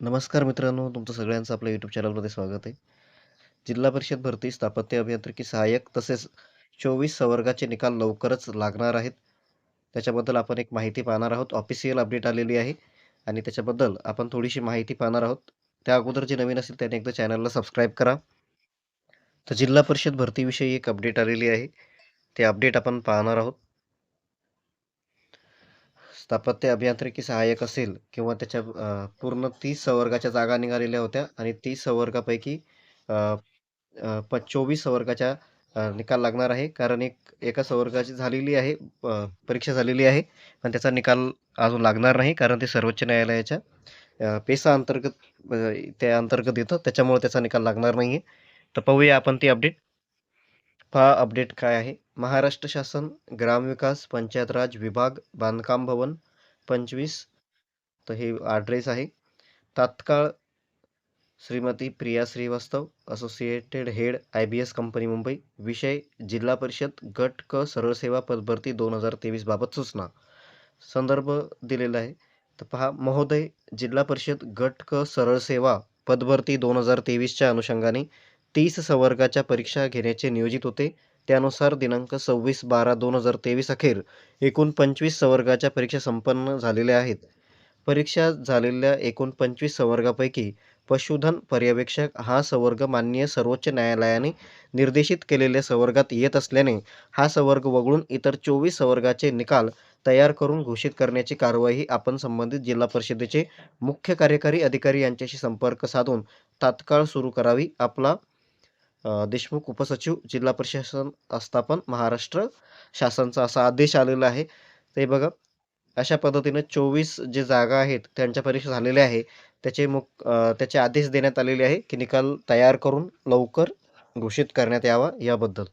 नमस्कार मित्रांनो, तुमचं सगळ्यांचं आपल्या यूट्यूब चॅनलमध्ये स्वागत आहे. जिल्हा परिषद भरती, स्थापत्य अभियांत्रिकी सहाय्यक तसेच 24 संवर्गाचे निकाल लवकरच लागणार आहेत. त्याच्याबद्दल आपण एक माहिती पाहणार आहोत. ऑफिशियल अपडेट आलेली आहे आणि त्याच्याबद्दल आपण थोडीशी माहिती पाहणार आहोत. त्या अगोदर जे नवीन असेल त्याने एकदा चॅनलला सबस्क्राईब करा. तर जिल्हा परिषद भरतीविषयी एक अपडेट आलेली आहे. ते अपडेट आपण पाहणार आहोत. स्थापत्य अभियांत्रिकी सहाय्यक असेल किंवा त्याच्या पूर्ण तीस संवर्गाच्या जागा निघालेल्या होत्या आणि तीस संवर्गापैकी प 24 संवर्गाच्या निकाल लागणार आहे. कारण एक एका संवर्गाची झालेली आहे परीक्षा झालेली आहे. पण त्याचा निकाल अजून लागणार नाही. कारण ते सर्वोच्च न्यायालयाच्या पेसा अंतर्गत त्या अंतर्गत येतं. त्याच्यामुळे त्याचा निकाल लागणार नाही आहे तर पाहूया आपण ती अपडेट. पहा अपडेट काय आहे. महाराष्ट्र शासन ग्रामविकास पंचायत राज विभाग बांधकाम भवन 25 तर हे ॲड्रेस आहे. तात्काळ Shrimati Priya Shrivastav associated head I B S company Mumbai. विषय जिल्हा परिषद गट क सरळ सेवा पदभरती 2023 बाबत सूचना. संदर्भ दिलेला आहे. तर पहा महोदय जिल्हा परिषद गट क सरळ सेवा पदभरती 2023 च्या अनुषंगाने तीस संवर्गाच्या परीक्षा घेण्याचे नियोजित होते. त्यानुसार दिनांक 26/12/2023 अखेर एकूण 25 संवर्गाच्या परीक्षा संपन्न झालेल्या आहेत. परीक्षा झालेल्या एकूण 25 संवर्गापैकी पशुधन पर्यवेक्षक हा संवर्ग माननीय सर्वोच्च न्यायालयाने निर्देशित केलेल्या संवर्गात येत असल्याने हा संवर्ग वगळून इतर 24 संवर्गाचे निकाल तयार करून घोषित करण्याची कारवाई आपण संबंधित जिल्हा परिषदेचे मुख्य कार्यकारी अधिकारी यांच्याशी संपर्क साधून तात्काळ सुरू करावी. आपला देशमुख उपसचिव जिल्हा प्रशासन आस्थापन महाराष्ट्र शासनचा असा आदेश आलेला आहे. ते बघा अशा पद्धतीने 24 जे जागा आहेत त्यांच्या परीक्षा झालेल्या आहे. त्याचे मुख त्याचे आदेश देण्यात आलेले आहे की निकाल तयार करून लवकर घोषित करण्यात यावा याबद्दल.